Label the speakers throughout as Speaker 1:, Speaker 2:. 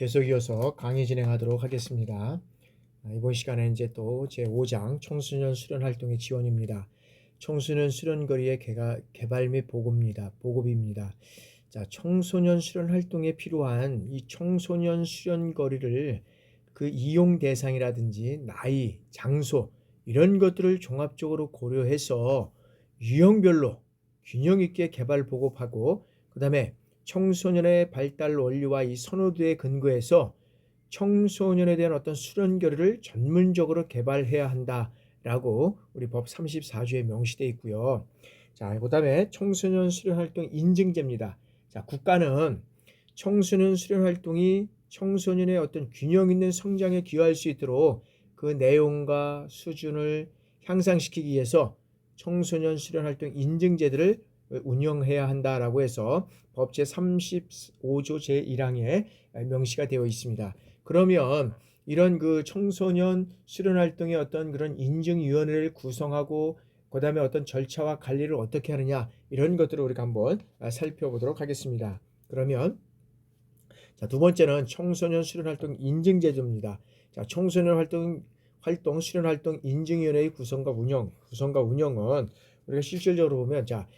Speaker 1: 계속 이어서 강의 진행하도록 하겠습니다. 아, 이번 시간에 이제 또 제 5장 청소년 수련 활동의 지원입니다. 청소년 수련 거리의 개가, 개발 및 보급입니다. 보급입니다. 자, 청소년 수련 활동에 필요한 이 청소년 수련 거리를 그 이용 대상이라든지 나이, 장소 이런 것들을 종합적으로 고려해서 유형별로 균형 있게 개발 보급하고 그다음에 청소년의 발달 원리와 이 선호도에 근거해서 청소년에 대한 어떤 수련 교류를 전문적으로 개발해야 한다라고 우리 법 34조에 명시되어 있고요. 자, 그다음에 청소년 수련 활동 인증제입니다. 자, 국가는 청소년 수련 활동이 청소년의 어떤 균형 있는 성장에 기여할 수 있도록 그 내용과 수준을 향상시키기 위해서 청소년 수련 활동 인증제들을 운영해야 한다라고 해서 법 제35조 제1항에 명시가 되어 있습니다. 그러면 이런 그 청소년 수련 활동의 어떤 그런 인증위원회를 구성하고 그다음에 어떤 절차와 관리를 어떻게 하느냐 이런 것들을 우리가 한번 살펴보도록 하겠습니다. 그러면 자, 두 번째는 청소년 수련 활동 인증 제도입니다. 자, 청소년 활동 활동 수련 활동 인증위원회의 구성과 운영, 구성과 운영은 우리가 실질적으로 보면 자,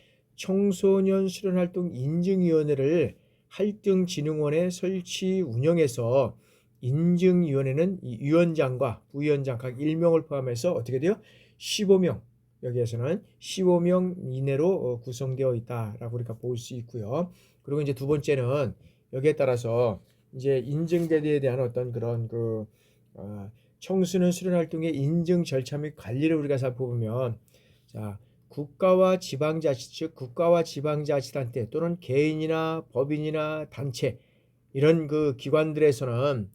Speaker 1: 청소년 수련 활동 인증위원회를 할등진흥원에 설치 운영해서 인증위원회는 이 위원장과 부위원장 각 1명을 포함해서 어떻게 돼요? 15명 여기에서는 15명 이내로 어, 구성되어 있다라고 우리가 볼 수 있고요. 그리고 이제 두 번째는 여기에 따라서 이제 인증제도에 대한 어떤 그런 그 어, 청소년 수련 활동의 인증 절차 및 관리를 우리가 살펴보면 자 국가와 지방자치 즉 국가와 지방자치단체 또는 개인이나 법인이나 단체 이런 그 기관들에서는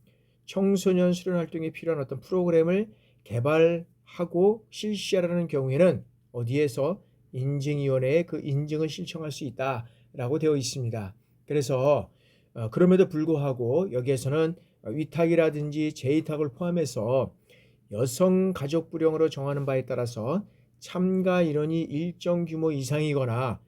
Speaker 1: 청소년 수련 활동에 필요한 어떤 프로그램을 개발하고 실시하라는 경우에는 어디에서 인증위원회에 그 인증을 신청할 수 있다라고 되어 있습니다. 그래서 어, 그럼에도 불구하고 여기에서는 위탁이라든지 재위탁을 포함해서 여성 가족 부령으로 정하는 바에 따라서 참가 인원이 일정 규모 이상이거나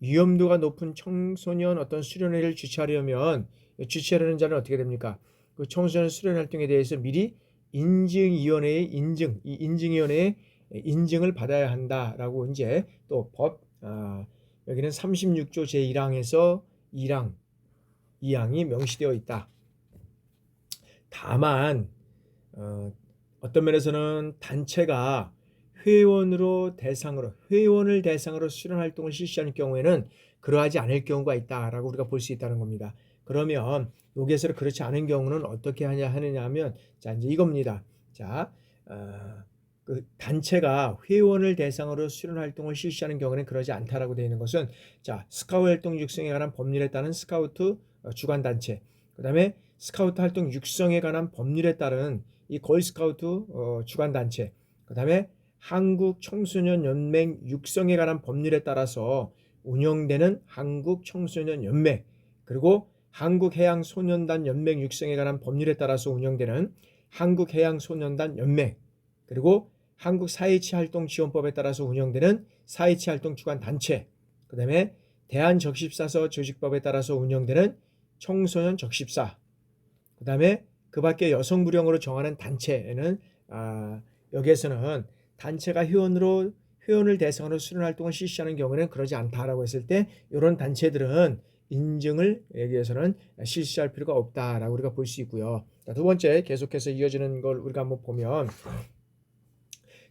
Speaker 1: 위험도가 높은 청소년 어떤 수련회를 주최하려면 주최하려는 자는 어떻게 됩니까? 그 청소년 수련 활동에 대해서 미리 인증위원회의 인증, 이 인증위원회의 인증을 받아야 한다라고 이제 또 법 아, 여기는 36조 제1항에서 1항, 2항이 명시되어 있다. 다만 어, 어떤 면에서는 단체가 회원으로 대상으로 회원을 대상으로 수련 활동을 실시하는 경우에는 그러하지 않을 경우가 있다라고 우리가 볼 수 있다는 겁니다. 그러면 여기에서 그렇지 않은 경우는 어떻게 하냐 하느냐 하면 자 이제 이겁니다. 자 어, 그 단체가 회원을 대상으로 수련 활동을 실시하는 경우는 그러지 않다라고 되어 있는 것은 자 스카우트 활동 육성에 관한 법률에 따른 스카우트 어, 주관 단체 그다음에 스카우트 활동 육성에 관한 법률에 따른 이 걸스카우트 어, 주관 단체 그다음에 한국 청소년 연맹 육성에 관한 법률에 따라서 운영되는 한국 청소년 연맹 그리고 한국 해양 소년단 연맹 육성에 관한 법률에 따라서 운영되는 한국 해양 소년단 연맹 그리고 한국사회치활동 지원법에 따라서 운영되는 사회치활동 주관 단체 그 다음에 대한 적십사서 조직법에 따라서 운영되는 청소년 적십사 그 다음에 그 밖에 여성부령으로 정하는 단체는 아, 여기에서는 단체가 회원으로 회원을 대상으로 수련 활동을 실시하는 경우는 그러지 않다라고 했을 때 이런 단체들은 인증을 여기에서는 실시할 필요가 없다라고 우리가 볼 수 있고요. 자, 두 번째 계속해서 이어지는 걸 우리가 한번 보면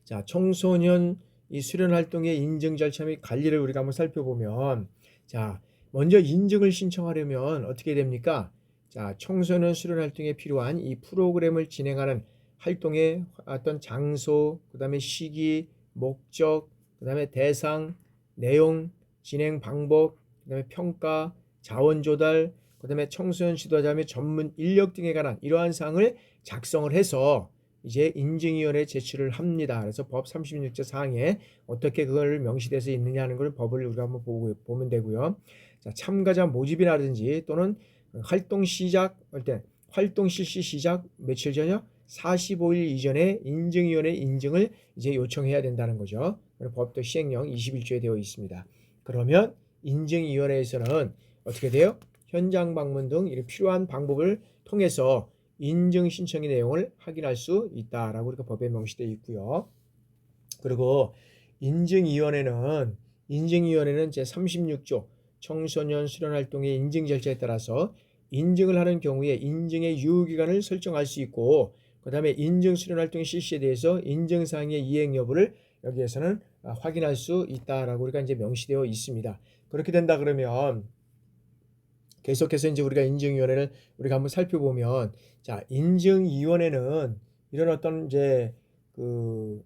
Speaker 1: 자 청소년 이 수련 활동의 인증 절차 및 관리를 우리가 한번 살펴보면 자 먼저 인증을 신청하려면 어떻게 됩니까? 자 청소년 수련 활동에 필요한 이 프로그램을 진행하는 활동의 어떤 장소, 그다음에 시기, 목적, 그다음에 대상, 내용, 진행 방법, 그다음에 평가, 자원 조달, 그다음에 청소년 지도자 및 전문 인력 등에 관한 이러한 사항을 작성을 해서 이제 인증위원회에 제출을 합니다. 그래서 법 36조 사항에 어떻게 그걸 명시돼서 있느냐 하는 걸 법을 우리가 한번 보고 보면 되고요. 자, 참가자 모집이라든지 또는 활동 시작 때 활동 실시 시작 며칠 전이요? 45일 이전에 인증위원회 인증을 이제 요청해야 된다는 거죠. 법도 시행령 21조에 되어 있습니다. 그러면 인증위원회에서는 어떻게 돼요? 현장 방문 등 필요한 방법을 통해서 인증 신청의 내용을 확인할 수 있다라고 우리가 법에 명시되어 있고요. 그리고 인증위원회는 인증위원회는 제 36조 청소년 수련 활동의 인증 절차에 따라서 인증을 하는 경우에 인증의 유효기간을 설정할 수 있고 그 다음에 인증 수련 활동 실시에 대해서 인증 사항의 이행 여부를 여기에서는 아, 확인할 수 있다라고 우리가 이제 명시되어 있습니다. 그렇게 된다 그러면 계속해서 이제 우리가 인증위원회를 우리가 한번 살펴보면 자 인증위원회는 이런 어떤 이제 그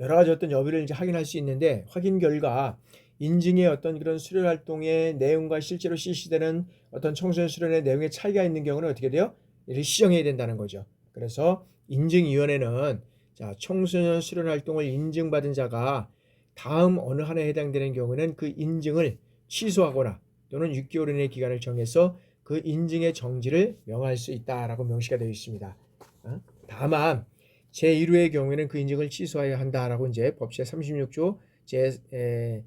Speaker 1: 여러 가지 어떤 여부를 이제 확인할 수 있는데 확인 결과 인증의 어떤 그런 수련 활동의 내용과 실제로 실시되는 어떤 청소년 수련의 내용에 차이가 있는 경우는 어떻게 돼요? 이를 시정해야 된다는 거죠. 그래서 인증위원회는 자 청소년 수련 활동을 인증받은 자가 다음 어느 하나에 해당되는 경우는 그 인증을 취소하거나 또는 6개월 이내 기간을 정해서 그 인증의 정지를 명할 수 있다라고 명시가 되어 있습니다. 어? 다만 제1호의 경우에는 그 인증을 취소해야 한다라고 이제 법제 36조 제그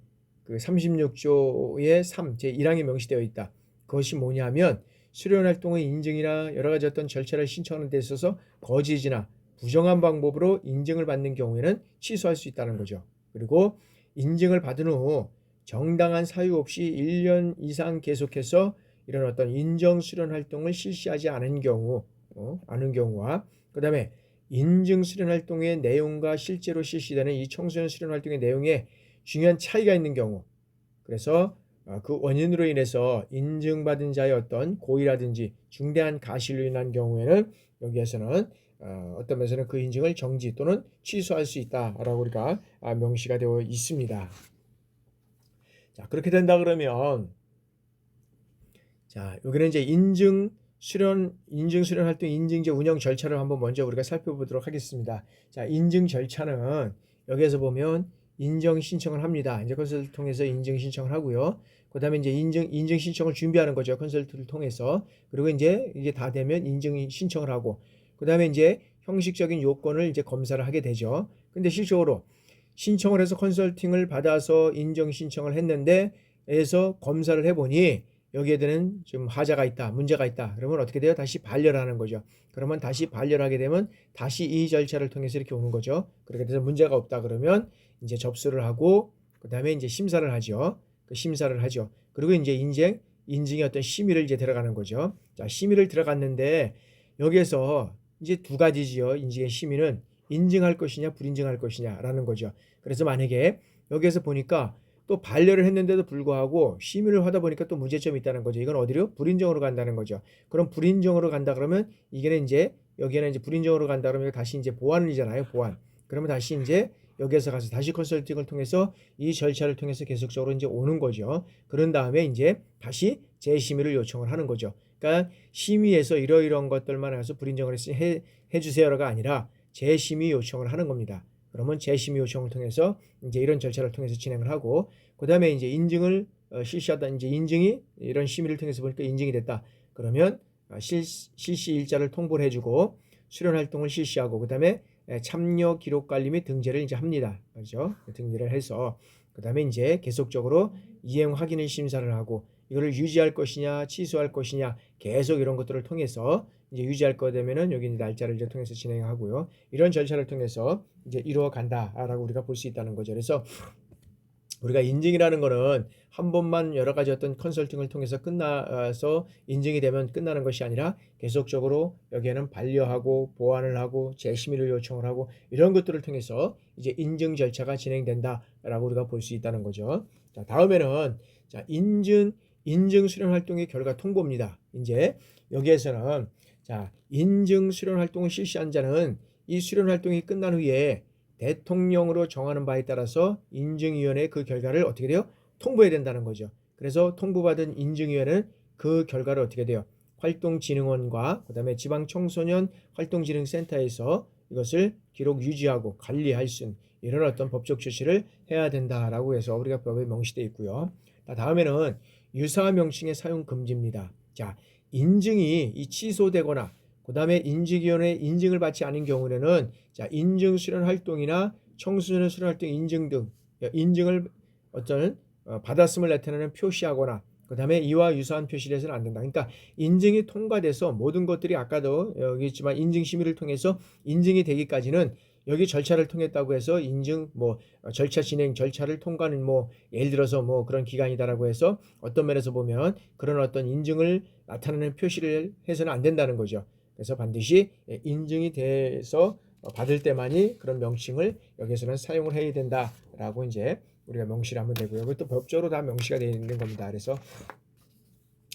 Speaker 1: 36조의 3 제1항에 명시되어 있다. 그것이 뭐냐면 수련 활동의 인증이나 여러 가지 어떤 절차를 신청하는 데 있어서 거짓이나 부정한 방법으로 인증을 받는 경우에는 취소할 수 있다는 거죠. 그리고 인증을 받은 후 정당한 사유 없이 1년 이상 계속해서 이런 어떤 인정 수련 활동을 실시하지 않은 경우, 어, 않은 경우와 그 다음에 인증 수련 활동의 내용과 실제로 실시되는 이 청소년 수련 활동의 내용에 중요한 차이가 있는 경우, 그래서 어, 그 원인으로 인해서 인증받은 자의 어떤 고의라든지 중대한 가실로 인한 경우에는 여기에서는 어, 어떤 면에서는 그 인증을 정지 또는 취소할 수 있다라고 우리가 아, 명시가 되어 있습니다. 자, 그렇게 된다 그러면 자, 여기는 이제 인증 수련 인증 수련 활동 인증제 운영 절차를 한번 먼저 우리가 살펴보도록 하겠습니다. 자, 인증 절차는 여기에서 보면 인정 신청을 합니다. 이제 컨설트를 통해서 인증 신청을 하고요. 그다음에 이제 인증 인증 신청을 준비하는 거죠. 컨설트를 통해서. 그리고 이제 이게 다 되면 인증 신청을 하고 그다음에 이제 형식적인 요건을 이제 검사를 하게 되죠. 근데 실적으로 신청을 해서 컨설팅을 받아서 인정 신청을 했는데 에서 검사를 해 보니 여기에 대한 좀 하자가 있다, 문제가 있다. 그러면 어떻게 돼요? 다시 반려하는 거죠. 그러면 다시 반려하게 되면 다시 이 절차를 통해서 이렇게 오는 거죠. 그렇게 돼서 문제가 없다 그러면 이제 접수를 하고 그 다음에 이제 심사를 하죠. 그 심사를 하죠. 그리고 이제 인증 인증의 어떤 심의를 이제 들어가는 거죠. 자 심의를 들어갔는데 여기에서 이제 두 가지지요. 인증의 심의는 인증할 것이냐 불인증할 것이냐라는 거죠. 그래서 만약에 여기에서 보니까 또 반려를 했는데도 불구하고 심의를 하다 보니까 또 문제점이 있다는 거죠. 이건 어디로? 불인정으로 간다는 거죠. 그럼 불인정으로 간다 그러면 이게는 이제 여기에는 이제 불인정으로 간다 그러면 다시 이제 보완이잖아요. 보완. 그러면 다시 이제 여기에서 가서 다시 컨설팅을 통해서 이 절차를 통해서 계속적으로 이제 오는 거죠. 그런 다음에 이제 다시 재심의를 요청을 하는 거죠. 그러니까 심의에서 이러이러한 것들만 해서 불인정을 해, 해주세요가 아니라 재심의 요청을 하는 겁니다. 그러면 재심의 요청을 통해서 이제 이런 절차를 통해서 진행을 하고 그 다음에 이제 인증을 어, 실시하다 이제 인증이 이런 심의를 통해서 보니까 인증이 됐다. 그러면 어, 실, 실시 일자를 통보를 해주고 수련 활동을 실시하고 그 다음에 참여 기록 관리 및 등재를 이제 합니다. 그렇죠? 등재를 해서 그 다음에 이제 계속적으로 이행 확인을 심사를 하고 이거를 유지할 것이냐 취소할 것이냐 계속 이런 것들을 통해서 이제 유지할 거 되면은 여기 날짜를 이제 통해서 진행하고요. 이런 절차를 통해서 이제 이루어 간다라고 우리가 볼 수 있다는 거죠. 그래서 우리가 인증이라는 거는 한 번만 여러 가지 어떤 컨설팅을 통해서 끝나서 인증이 되면 끝나는 것이 아니라 계속적으로 여기에는 반려하고 보완을 하고 재심의를 요청을 하고 이런 것들을 통해서 이제 인증 절차가 진행된다라고 우리가 볼 수 있다는 거죠. 자, 다음에는 자, 인증 인증 수련 활동의 결과 통보입니다. 이제 여기에서는 자, 인증 수련 활동을 실시한 자는 이 수련 활동이 끝난 후에 대통령으로 정하는 바에 따라서 인증위원회 그 결과를 어떻게 돼요? 통보해야 된다는 거죠. 그래서 통보받은 인증위원회는 그 결과를 어떻게 돼요? 활동진흥원과 그다음에 지방 청소년 활동진흥센터에서 이것을 기록 유지하고 관리할 수 있는 이런 어떤 법적 조치를 해야 된다라고 해서 우리가 법에 명시되어 있고요. 다음에는 유사 명칭의 사용 금지입니다. 자, 인증이 이 취소되거나 그 다음에 인증위원회 인증을 받지 않은 경우에는 자 인증 수련 활동이나 청소년 수련 활동 인증 등 인증을 어떤 어, 받았음을 나타내는 표시하거나 그 다음에 이와 유사한 표시를 해서는 안 된다. 그러니까 인증이 통과돼서 모든 것들이 아까도 여기 있지만 인증 심의를 통해서 인증이 되기까지는 여기 절차를 통했다고 해서 인증 뭐 절차 진행 절차를 통과는 뭐 예를 들어서 뭐 그런 기간이다라고 해서 어떤 면에서 보면 그런 어떤 인증을 나타내는 표시를 해서는 안 된다는 거죠. 그래서 반드시 인증이 돼서 받을 때만이 그런 명칭을 여기서는 사용을 해야 된다라고 이제 우리가 명시를 하면 되고요. 이것도 법적으로 다 명시가 되어 있는 겁니다. 그래서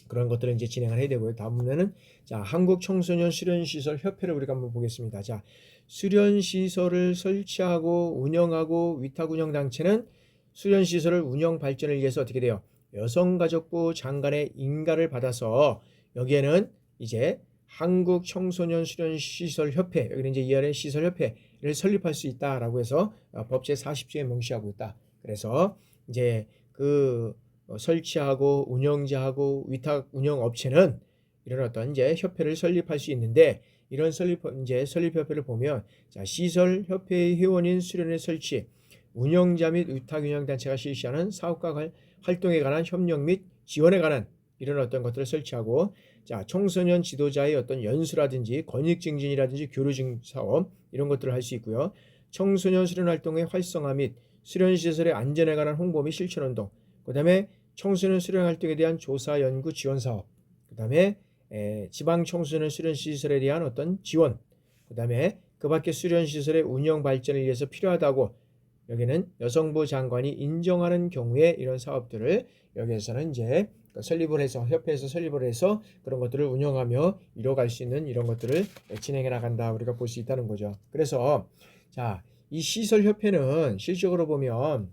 Speaker 1: 그런 것들을 이제 진행을 해야 되고요. 다음에는 자 한국 청소년 수련 시설 협회를 우리가 한번 보겠습니다. 자 수련 시설을 설치하고 운영하고 위탁 운영 단체는 수련 시설을 운영 발전을 위해서 어떻게 돼요? 여성가족부 장관의 인가를 받아서 여기에는 이제 한국 청소년 수련 시설 협회 여기는 이제 이 아래 시설 협회를 설립할 수 있다라고 해서 어, 법제 40조에 명시하고 있다. 그래서 이제 그 어, 설치하고 운영자하고 위탁 운영 업체는 이런 어떤 이제 협회를 설립할 수 있는데 이런 설립 이제 설립 협회를 보면 자 시설 협회의 회원인 수련회 설치 운영자 및 위탁 운영 단체가 실시하는 사업과 활동에 관한 협력 및 지원에 관한 이런 어떤 것들을 설치하고 자 청소년 지도자의 어떤 연수라든지 권익 증진이라든지 교류 증 사업 이런 것들을 할 수 있고요. 청소년 수련 활동의 활성화 및 수련 시설의 안전에 관한 홍보 및 실천 운동 그다음에 청소년 수련 활동에 대한 조사 연구 지원 사업 그다음에 에, 지방 청소년 수련 시설에 대한 어떤 지원 그다음에 그밖에 수련 시설의 운영 발전을 위해서 필요하다고 여기는 여성부 장관이 인정하는 경우에 이런 사업들을 여기에서는 이제 설립을 해서 협회에서 설립을 해서 그런 것들을 운영하며 이뤄갈 수 있는 이런 것들을 진행해 나간다 우리가 볼 수 있다는 거죠. 그래서 자 이 시설 협회는 실적으로 보면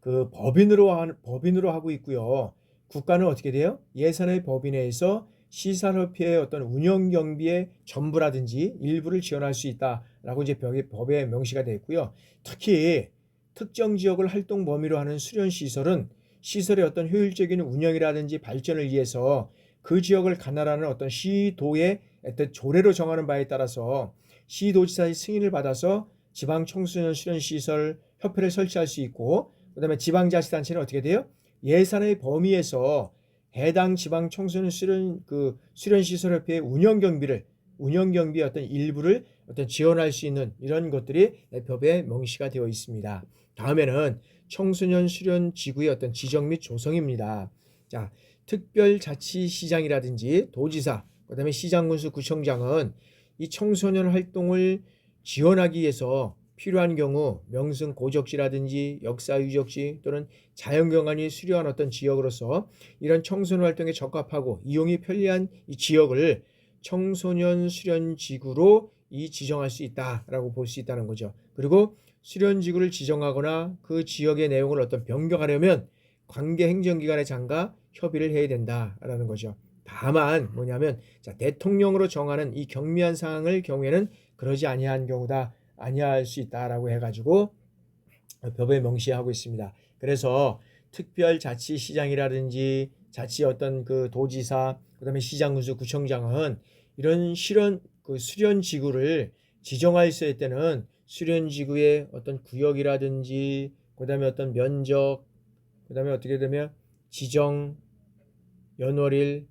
Speaker 1: 그 법인으로 하, 법인으로 하고 있고요. 국가는 어떻게 돼요? 예산의 법인에서 시산협회의 어떤 운영 경비의 전부라든지 일부를 지원할 수 있다라고 이제 법에 명시가 되어 있고요. 특히 특정 지역을 활동 범위로 하는 수련 시설은 시설의 어떤 효율적인 운영이라든지 발전을 위해서 그 지역을 관할하는 어떤 시도의 어떤 조례로 정하는 바에 따라서 시도지사의 승인을 받아서 지방 청소년 수련 시설 협회를 설치할 수 있고 그다음에 지방자치단체는 어떻게 돼요? 예산의 범위에서 해당 지방 청소년 수련 그 수련 시설 협회의 운영 경비를 운영 경비의 어떤 일부를 어떤 지원할 수 있는 이런 것들이 법에 명시가 되어 있습니다. 다음에는 청소년 수련 지구의 어떤 지정 및 조성입니다. 자, 특별자치시장이라든지 도지사, 그다음에 시장군수 구청장은 이 청소년 활동을 지원하기 위해서 필요한 경우 명승 고적지라든지 역사 유적지 또는 자연 경관이 수려한 어떤 지역으로서 이런 청소년 활동에 적합하고 이용이 편리한 이 지역을 청소년 수련 지구로 이 지정할 수 있다라고 볼 수 있다는 거죠. 그리고 수련지구를 지정하거나 그 지역의 내용을 어떤 변경하려면 관계 행정기관의 장과 협의를 해야 된다라는 거죠. 다만 뭐냐면 자, 대통령으로 정하는 이 경미한 상황을 경우에는 그러지 아니한 경우다 아니할 수 있다라고 해가지고 법에 명시하고 있습니다. 그래서 특별자치시장이라든지 자치 어떤 그 도지사 그다음에 시장군수 구청장은 이런 실현 그 수련 지구를 지정할 때는 수련 지구의 어떤 구역이라든지 그다음에 어떤 면적 그다음에 어떻게 되면 지정 연월일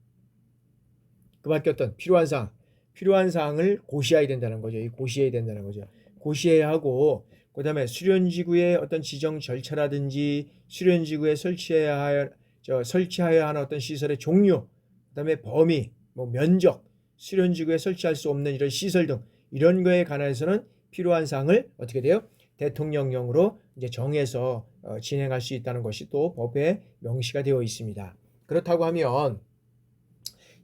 Speaker 1: 그밖에 어떤 필요한 사항 필요한 사항을 고시해야 된다는 거죠. 이 고시해야 된다는 거죠. 고시해야 하고 그다음에 수련 지구의 어떤 지정 절차라든지 수련 지구에 설치해야 할 저 설치해야 하는 어떤 시설의 종류, 그다음에 범위, 뭐 면적, 수련 지구에 설치할 수 없는 이런 시설 등 이런 거에 관해서는 필요한 사항을 어떻게 돼요? 대통령령으로 이제 정해서 어, 진행할 수 있다는 것이 또 법에 명시가 되어 있습니다. 그렇다고 하면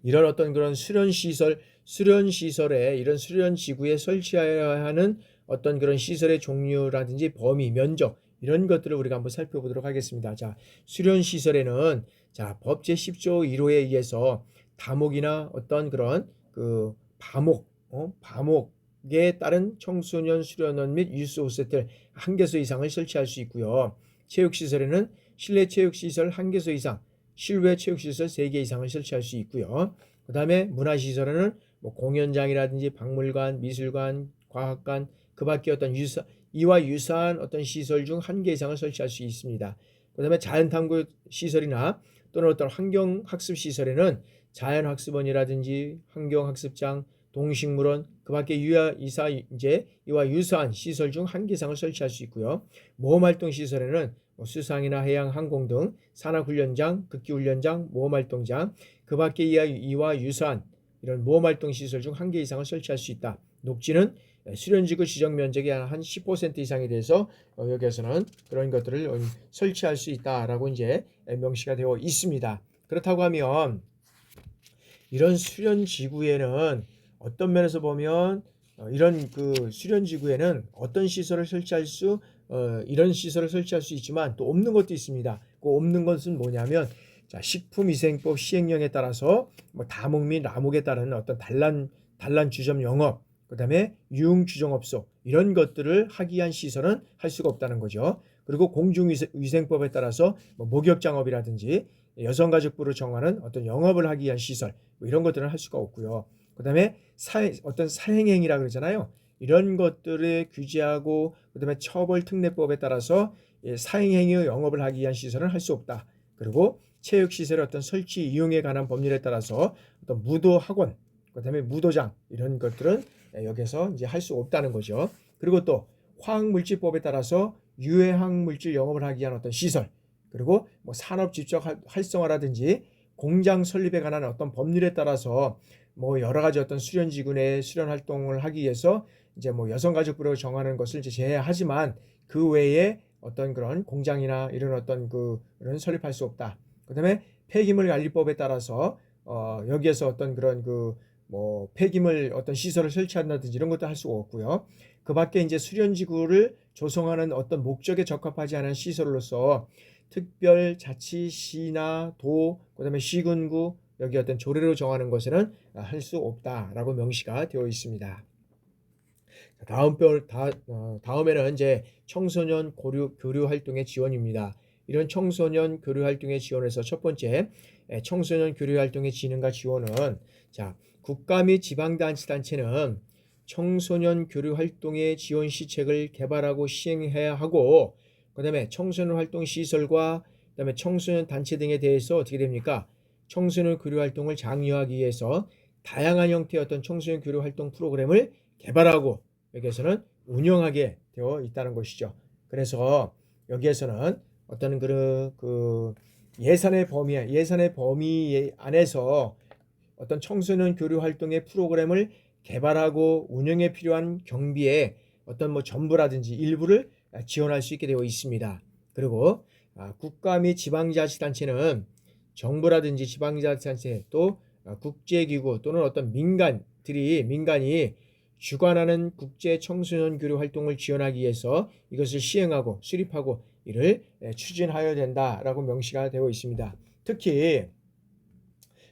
Speaker 1: 이런 어떤 그런 수련 시설, 수련 시설에 이런 수련 지구에 설치해야 하는 어떤 그런 시설의 종류라든지 범위, 면적 이런 것들을 우리가 한번 살펴보도록 하겠습니다. 자, 수련 시설에는 자, 법 제 10조 1호에 의해서 다목이나 어떤 그런 그 과목, 어? 과목 에 따른 청소년 수련원 및 유스 호스텔 한 개소 이상을 설치할 수 있고요. 체육 시설에는 실내 체육 시설 한 개소 이상, 실외 체육 시설 세 개 이상을 설치할 수 있고요. 그다음에 문화 시설에는 뭐 공연장이라든지 박물관, 미술관, 과학관, 그 밖에 어떤 유사, 이와 유사한 어떤 시설 중 한 개 이상을 설치할 수 있습니다. 그 다음에 자연 탐구 시설이나 또는 어떤 환경 학습 시설에는 자연 학습원이라든지 환경 학습장, 동식물원, 그 밖에 유아 이사 이제 이와 유사한 시설 중한 개상을 설치할 수 있고요. 모험활동 시설에는 뭐 수상이나 해양, 항공 등 산악훈련장, 극기훈련장, 모험활동장, 그 밖에 이와, 이와 유사한 이런 모험활동 시설 중 한 개 이상을 설치할 수 있다. 녹지는 수련지구 지정 면적의 한 10% 이상에 대해서 어, 여기에서는 그런 것들을 어, 설치할 수 있다라고 이제 명시가 되어 있습니다. 그렇다고 하면 이런 수련지구에는 어떤 면에서 보면 어, 이런 그 수련 지구에는 어떤 시설을 설치할 수 어, 이런 시설을 설치할 수 있지만 또 없는 것도 있습니다. 그 없는 것은 뭐냐면 자, 식품위생법 시행령에 따라서 뭐 다목 및 라목에 따른 어떤 단란 단란 주점 영업, 그다음에 유흥 주정업소 이런 것들을 하기 위한 시설은 할 수가 없다는 거죠. 그리고 공중위생법에 따라서 뭐 목욕장업이라든지 여성가족부로 정하는 어떤 영업을 하기 위한 시설 뭐 이런 것들은 할 수가 없고요. 그다음에 사회, 어떤 사행행위라 그러잖아요. 이런 것들을 규제하고 그다음에 처벌 특례법에 따라서 사행행위의 영업을 하기 위한 시설은 할 수 없다. 그리고 체육 시설의 어떤 설치 이용에 관한 법률에 따라서 어떤 무도 학원, 그다음에 무도장 이런 것들은 여기서 이제 할 수 없다는 거죠. 그리고 또 화학물질법에 따라서 유해학물질 영업을 하기 위한 어떤 시설, 그리고 뭐 산업 집적 활성화라든지 공장 설립에 관한 어떤 법률에 따라서 뭐 여러 가지 어떤 수련 지구 내 수련 활동을 하기 위해서 이제 뭐 여성가족부로 정하는 것을 이제 제외하지만 그 외에 어떤 그런 공장이나 이런 어떤 그 그런 설립할 수 없다. 그다음에 폐기물 관리법에 따라서 어 여기에서 어떤 그런 그 뭐 폐기물 어떤 시설을 설치한다든지 이런 것도 할 수가 없고요. 그 밖에 이제 수련지구를 조성하는 어떤 목적에 적합하지 않은 시설로서 특별 자치시나 도, 그다음에 시군구 여기 어떤 조례로 정하는 것에는 할수 없다라고 명시가 되어 있습니다. 다음 별 다, 어, 다음에는 이제 청소년 고류, 교류 활동의 지원입니다. 이런 청소년 교류 활동의 지원에서 첫 번째 청소년 교류 활동의 진흥과 지원은 자 국가 및 지방단체단체는 청소년 교류 활동의 지원 시책을 개발하고 시행해야 하고 그다음에 청소년 활동 시설과 그다음에 청소년 단체 등에 대해서 어떻게 됩니까? 청소년 교류 활동을 장려하기 위해서 다양한 형태의 어떤 청소년 교류 활동 프로그램을 개발하고 여기에서는 운영하게 되어 있다는 것이죠. 그래서 여기에서는 어떤 그, 그 예산의 범위 예산의 범위 안에서 어떤 청소년 교류 활동의 프로그램을 개발하고 운영에 필요한 경비에 어떤 뭐 전부라든지 일부를 지원할 수 있게 되어 있습니다. 그리고 아, 국가 및 지방자치단체는 정부라든지 지방자치단체 또 국제기구 또는 어떤 민간들이 민간이 주관하는 국제 청소년 교류 활동을 지원하기 위해서 이것을 시행하고 수립하고 이를 추진하여야 된다라고 명시가 되어 있습니다. 특히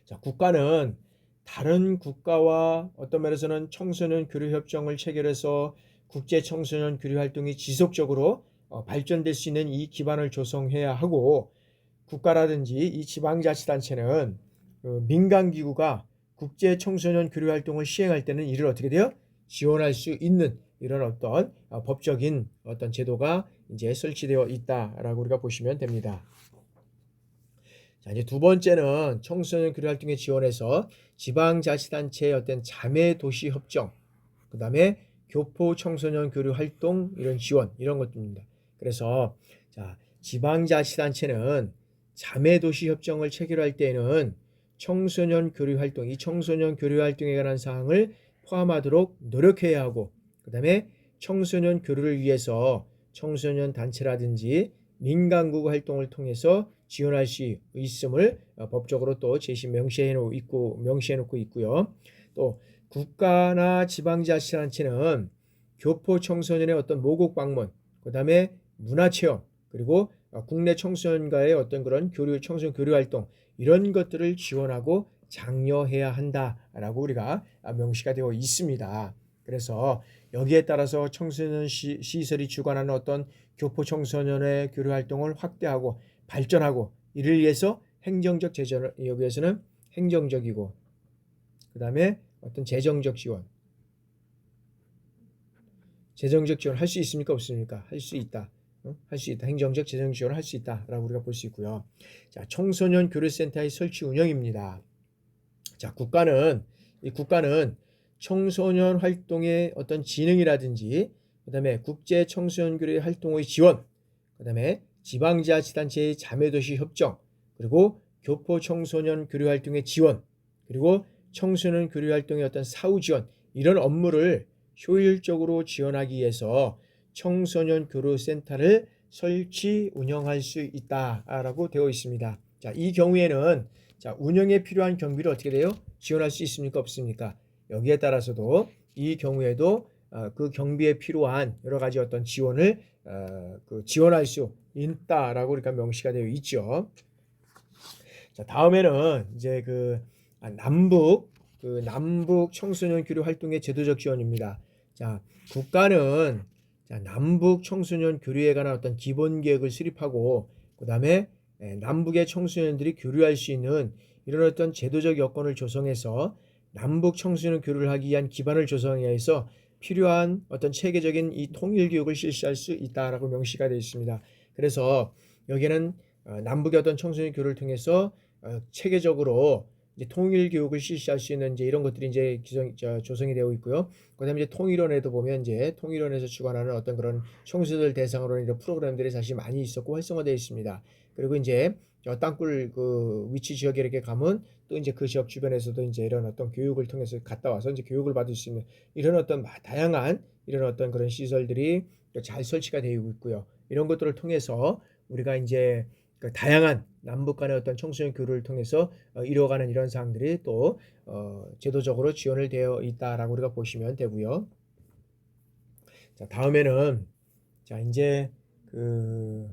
Speaker 1: 자, 국가는 다른 국가와 어떤 면에서는 청소년 교류 협정을 체결해서 국제 청소년 교류 활동이 지속적으로 어, 발전될 수 있는 이 기반을 조성해야 하고 국가라든지 이 지방자치단체는 그 민간기구가 국제 청소년 교류 활동을 시행할 때는 이를 어떻게 돼요? 지원할 수 있는 이런 어떤 어, 법적인 어떤 제도가 이제 설치되어 있다라고 우리가 보시면 됩니다. 자, 이제 두 번째는 청소년 교류 활동에 지원해서 지방자치단체의 어떤 자매 도시 협정, 그 다음에 교포 청소년 교류 활동 이런 지원 이런 것들입니다. 그래서 자 지방자치단체는 자매도시 협정을 체결할 때에는 청소년 교류 활동, 이 청소년 교류 활동에 관한 사항을 포함하도록 노력해야 하고, 그 다음에 청소년 교류를 위해서 청소년 단체라든지 민간국 활동을 통해서 지원할 수 있음을 법적으로 또 제시 명시해 놓고 있고 명시해 놓고 있고요. 또 국가나 지방자치단체는 교포 청소년의 어떤 모국 방문, 그 다음에 문화 체험, 그리고 국내 청소년과의 어떤 그런 교류, 청소년 교류 활동, 이런 것들을 지원하고 장려해야 한다라고 우리가 명시가 되어 있습니다. 그래서 여기에 따라서 청소년 시, 설이 주관하는 어떤 교포 청소년의 교류 활동을 확대하고 발전하고 이를 위해서 행정적 제재를 여기에서는 행정적이고 그 다음에 어떤 재정적 지원. 재정적 지원 할 수 있습니까? 없습니까? 할 수 있다 할 수 있다. 행정적 재정 지원을 할 수 있다라고 우리가 볼 수 있고요. 자, 청소년 교류센터의 설치 운영입니다. 자, 국가는 이 국가는 청소년 활동의 어떤 진흥이라든지 그다음에 국제 청소년 교류 활동의 지원, 그다음에 지방자치단체의 자매도시 협정, 그리고 교포 청소년 교류 활동의 지원, 그리고 청소년 교류 활동의 어떤 사후 지원 이런 업무를 효율적으로 지원하기 위해서 청소년 교류 센터를 설치 운영할 수 있다라고 되어 있습니다. 자, 이 경우에는 자, 운영에 필요한 경비를 어떻게 돼요? 지원할 수 있습니까? 없습니까? 여기에 따라서도 이 경우에도 어, 그 경비에 필요한 여러 가지 어떤 지원을 어, 그 지원할 수 있다라고 그러니까 명시가 되어 있죠. 자, 다음에는 이제 그 아, 남북 그 남북 청소년 교류 활동의 제도적 지원입니다. 자, 국가는 자, 남북 청소년 교류에 관한 어떤 기본 계획을 수립하고 그다음에 예, 남북의 청소년들이 교류할 수 있는 이런 어떤 제도적 여건을 조성해서 남북 청소년 교류를 하기 위한 기반을 조성하기 위해서 필요한 어떤 체계적인 이 통일 교육을 실시할 수 있다라고 명시가 되어 있습니다. 그래서 여기는 어, 남북의 어떤 청소년 교류를 통해서 어, 체계적으로 통일 교육을 실시할 수 있는 이제 이런 것들이 이제 기성, 저, 조성이 되어 있고요. 그다음에 이제 통일원에도 보면 이제 통일원에서 주관하는 어떤 그런 청소들 대상으로 이런 프로그램들이 사실 많이 있었고 활성화되어 있습니다. 그리고 이제 저 땅굴 그 위치 지역에 이렇게 가면 또 이제 그 지역 주변에서도 이제 이런 어떤 교육을 통해서 갔다 와서 이제 교육을 받을 수 있는 이런 어떤 다양한 이런 어떤 그런 시설들이 잘 설치가 되어 있고요. 이런 것들을 통해서 우리가 이제 그 다양한 남북 간의 어떤 청소년 교류를 통해서 어, 이루어가는 이런 사항들이 또 어, 제도적으로 지원을 되어 있다라고 우리가 보시면 되고요. 자 다음에는 자 이제 그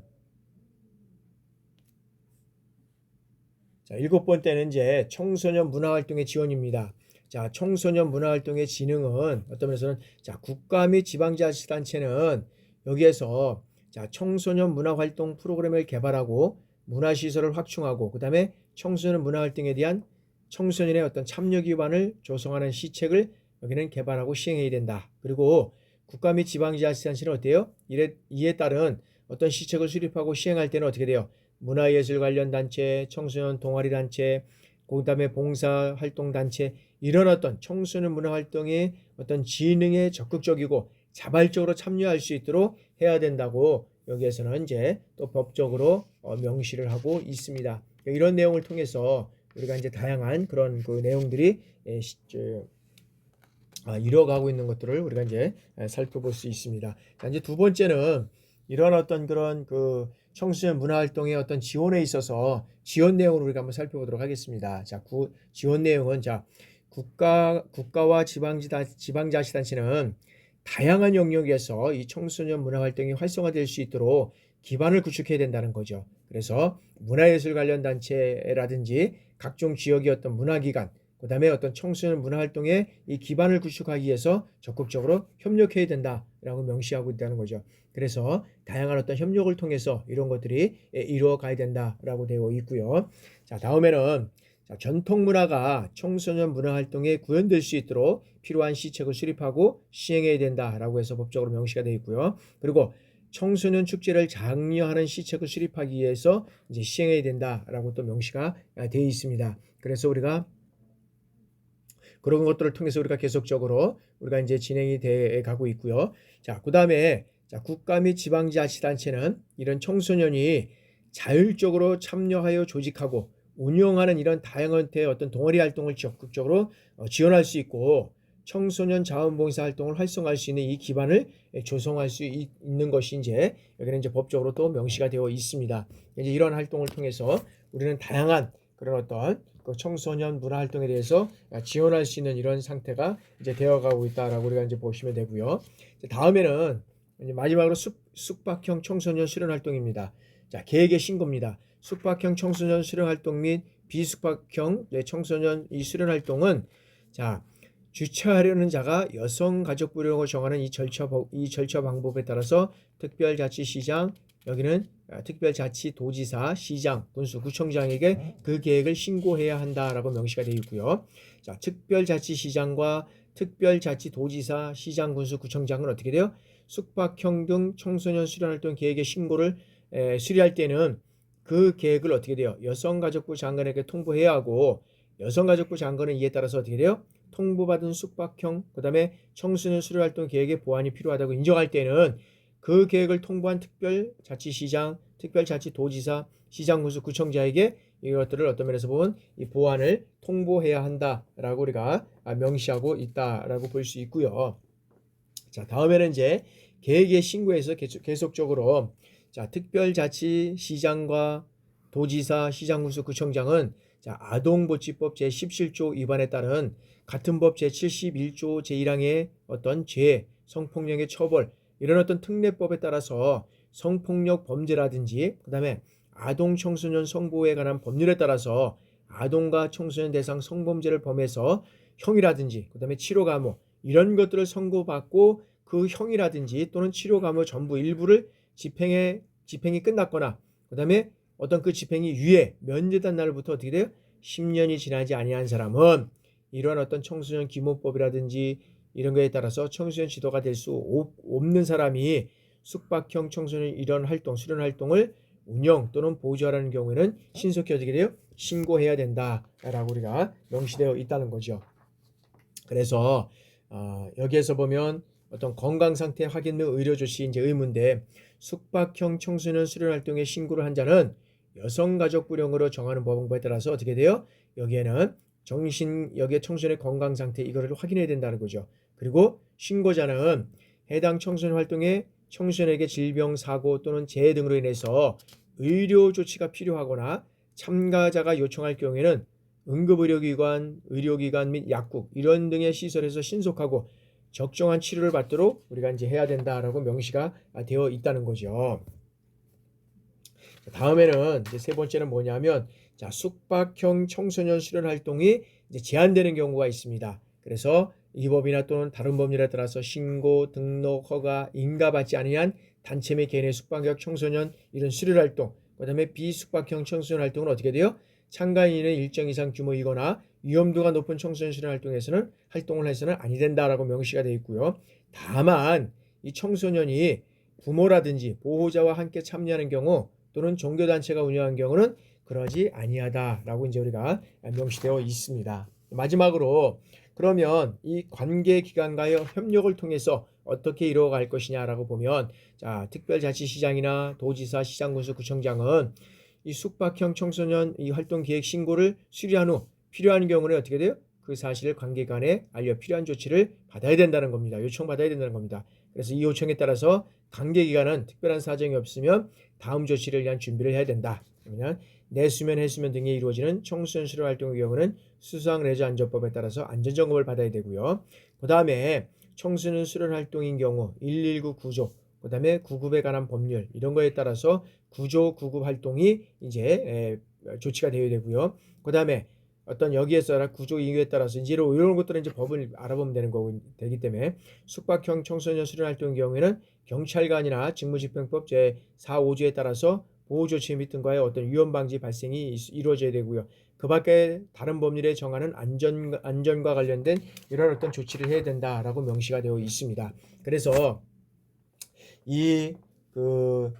Speaker 1: 자, 일곱 번째는 이제 청소년 문화활동의 지원입니다. 자, 청소년 문화활동의 진흥은 어떤 면에서는 자, 국가 및 지방자치단체는 여기에서 자, 청소년 문화활동 프로그램을 개발하고 문화시설을 확충하고 그 다음에 청소년 문화활동에 대한 청소년의 어떤 참여 기반을 조성하는 시책을 여기는 개발하고 시행해야 된다. 그리고 국가 및 지방자치단체는 어때요? 이에, 이에 따른 어떤 시책을 수립하고 시행할 때는 어떻게 돼요? 문화예술 관련 단체, 청소년 동아리 단체, 그다음에 봉사 활동 단체 이런 어떤 청소년 문화 활동의 어떤 진흥에 적극적이고 자발적으로 참여할 수 있도록 해야 된다고 여기에서는 이제 또 법적으로 어, 명시를 하고 있습니다. 이런 내용을 통해서 우리가 이제 다양한 그런 그 내용들이 에, 시, 저, 아, 이뤄가고 있는 것들을 우리가 이제 살펴볼 수 있습니다. 자, 이제 두 번째는 이런 어떤 그런 그 청소년 문화활동의 어떤 지원에 있어서 지원 내용을 우리가 한번 살펴보도록 하겠습니다. 자, 구, 지원 내용은 자 국가 국가와 지방지다 지방자치단체는 다양한 영역에서 이 청소년 문화 활동이 활성화될 수 있도록 기반을 구축해야 된다는 거죠. 그래서 문화예술 관련 단체라든지 각종 지역의 어떤 문화기관, 그 다음에 어떤 청소년 문화 활동에 이 기반을 구축하기 위해서 적극적으로 협력해야 된다라고 명시하고 있다는 거죠. 그래서 다양한 어떤 협력을 통해서 이런 것들이 이루어 가야 된다라고 되어 있고요. 자, 다음에는 자, 전통 문화가 청소년 문화 활동에 구현될 수 있도록 필요한 시책을 수립하고 시행해야 된다라고 해서 법적으로 명시가 되어 있고요. 그리고 청소년 축제를 장려하는 시책을 수립하기 위해서 이제 시행해야 된다라고 또 명시가 되어 있습니다. 그래서 우리가 그런 것들을 통해서 우리가 계속적으로 우리가 이제 진행이 돼 가고 있고요. 자, 그다음에 자, 국가 및 지방자치단체는 이런 청소년이 자율적으로 참여하여 조직하고 운영하는 이런 다양한 어떤 동아리 활동을 적극적으로 어, 지원할 수 있고 청소년 자원봉사 활동을 활성화할 수 있는 이 기반을 조성할 수 있는 것이 이제 여기는 이제 법적으로 또 명시가 되어 있습니다. 이제 이런 활동을 통해서 우리는 다양한 그런 어떤 그 청소년 문화 활동에 대해서 지원할 수 있는 이런 상태가 이제 되어가고 있다라고 우리가 이제 보시면 되고요. 다음에는 이제 마지막으로 숙, 숙박형 청소년 수련 활동입니다. 자, 계획의 신고입니다. 숙박형 청소년 수련 활동 및 비숙박형 청소년 이 수련 활동은 자, 주최하려는 자가 여성 가족부령을 정하는 이 절차 이 절차 방법에 따라서 특별자치시장 여기는 아, 특별자치도지사, 시장, 군수, 구청장에게 그 계획을 신고해야 한다라고 명시가 되어 있고요. 자, 특별자치시장과 특별자치도지사, 시장, 군수, 구청장은 어떻게 돼요? 숙박형 등 청소년 수련활동 계획의 신고를 에, 수리할 때는 그 계획을 어떻게 돼요? 여성가족부 장관에게 통보해야 하고 여성가족부 장관은 이에 따라서 어떻게 돼요? 통보받은 숙박형 그 다음에 청소년 수련활동 계획의 보완이 필요하다고 인정할 때는 그 계획을 통보한 특별자치시장, 특별자치도지사, 시장군수, 구청장에게 이것들을 어떤 면에서 보면 이 보완을 통보해야 한다라고 우리가 명시하고 있다라고 볼 수 있고요. 자 다음에는 이제 계획의 신고에서 계속적으로 자 특별자치시장과 도지사, 시장군수, 구청장은 자 아동보치법 제17조 위반에 따른 같은 법 제71조 제1항의 어떤 죄, 성폭력의 처벌 이런 어떤 특례법에 따라서 성폭력 범죄라든지 그다음에 아동 청소년 성보호에 관한 법률에 따라서 아동과 청소년 대상 성범죄를 범해서 형이라든지 그다음에 치료 감호 이런 것들을 선고받고 그 형이라든지 또는 치료 감호 전부 일부를 집행에 집행이 끝났거나 그다음에 어떤 그 집행이 유예 면제된 날부터 어떻게 돼요? 10년이 지나지 아니한 사람은 이러한 어떤 청소년 기모법이라든지 이런 거에 따라서 청소년 지도가 될 수 없는 사람이 숙박형 청소년 이런 활동, 수련 활동을 운영 또는 보조하라는 경우에는 신속히 어떻게 돼요? 신고해야 된다라고 우리가 명시되어 있다는 거죠. 그래서 어, 여기에서 보면 어떤 건강 상태 확인 및 의료 조치 이제 의무인데 숙박형 청소년 수련 활동에 신고를 한 자는 여성가족부령으로 정하는 법원에 따라서 어떻게 돼요? 여기에는 정신 여기에 청소년의 건강 상태 이거를 확인해야 된다는 거죠. 그리고 신고자는 해당 청소년 활동에 청소년에게 질병, 사고 또는 재해 등으로 인해서 의료 조치가 필요하거나 참가자가 요청할 경우에는 응급의료기관, 의료기관 및 약국 이런 등의 시설에서 신속하고 적정한 치료를 받도록 우리가 이제 해야 된다라고 명시가 되어 있다는 거죠. 다음에는 이제 세 번째는 뭐냐면 자 숙박형 청소년 수련 활동이 이제 제한되는 경우가 있습니다. 그래서 이 법이나 또는 다른 법률에 따라서 신고, 등록, 허가, 인가받지 아니한 단체 및 개인의 숙박형 청소년 이런 수련 활동, 그다음에 비숙박형 청소년 활동은 어떻게 돼요? 참가인은 일정 이상 규모이거나 위험도가 높은 청소년 수련 활동에서는 활동을 해서는 아니 된다라고 명시가 되어 있고요. 다만 이 청소년이 부모라든지 보호자와 함께 참여하는 경우 또는 종교단체가 운영한 경우는 그러지 아니하다라고 이제 우리가 명시되어 있습니다. 마지막으로 그러면 이 관계 기관과의 협력을 통해서 어떻게 이루어갈 것이냐라고 보면 자 특별자치시장이나 도지사, 시장군수, 구청장은 이 숙박형 청소년 이 활동 계획 신고를 수리한 후 필요한 경우는 어떻게 돼요? 그 사실을 관계간에 알려 필요한 조치를 받아야 된다는 겁니다. 요청 받아야 된다는 겁니다. 그래서 이 요청에 따라서 관계기관은 특별한 사정이 없으면 다음 조치를 위한 준비를 해야 된다. 그러면 내수면, 해수면 등에 이루어지는 청소년 수련 활동의 경우는 수상 레저 안전법에 따라서 안전 점검을 받아야 되고요. 그 다음에 청소년 수련 활동인 경우 119 구조, 그 다음에 구급에 관한 법률 이런 거에 따라서 구조 구급 활동이 이제 조치가 되어야 되고요. 그 다음에 어떤 여기에서 구조 이유에 따라서 이제 이런 것들은 이제 법을 알아보면 되는 거고 되기 때문에 숙박형 청소년 수련 활동의 경우에는 경찰관이나 직무집행법 제 4, 5조에 따라서 보호조치 및 등과의 어떤 위험 방지 발생이 이루어져야 되고요. 그 밖에 다른 법률에 정하는 안전, 안전과 관련된 이런 어떤 조치를 해야 된다라고 명시가 되어 있습니다. 그래서 이그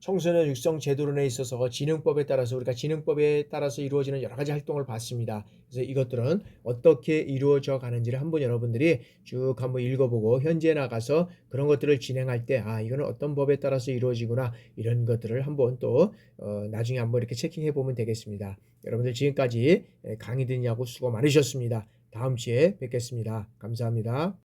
Speaker 1: 청소년 육성 제도론에 있어서 지능법에 따라서 우리가 지능법에 따라서 이루어지는 여러 가지 활동을 봤습니다. 그래서 이것들은 어떻게 이루어져 가는지를 한번 여러분들이 쭉 한번 읽어보고 현재 나가서 그런 것들을 진행할 때 아 이거는 어떤 법에 따라서 이루어지구나 이런 것들을 한번 또 어, 나중에 한번 이렇게 체킹해 보면 되겠습니다. 여러분들 지금까지 강의 듣냐고 수고 많으셨습니다. 다음 주에 뵙겠습니다. 감사합니다.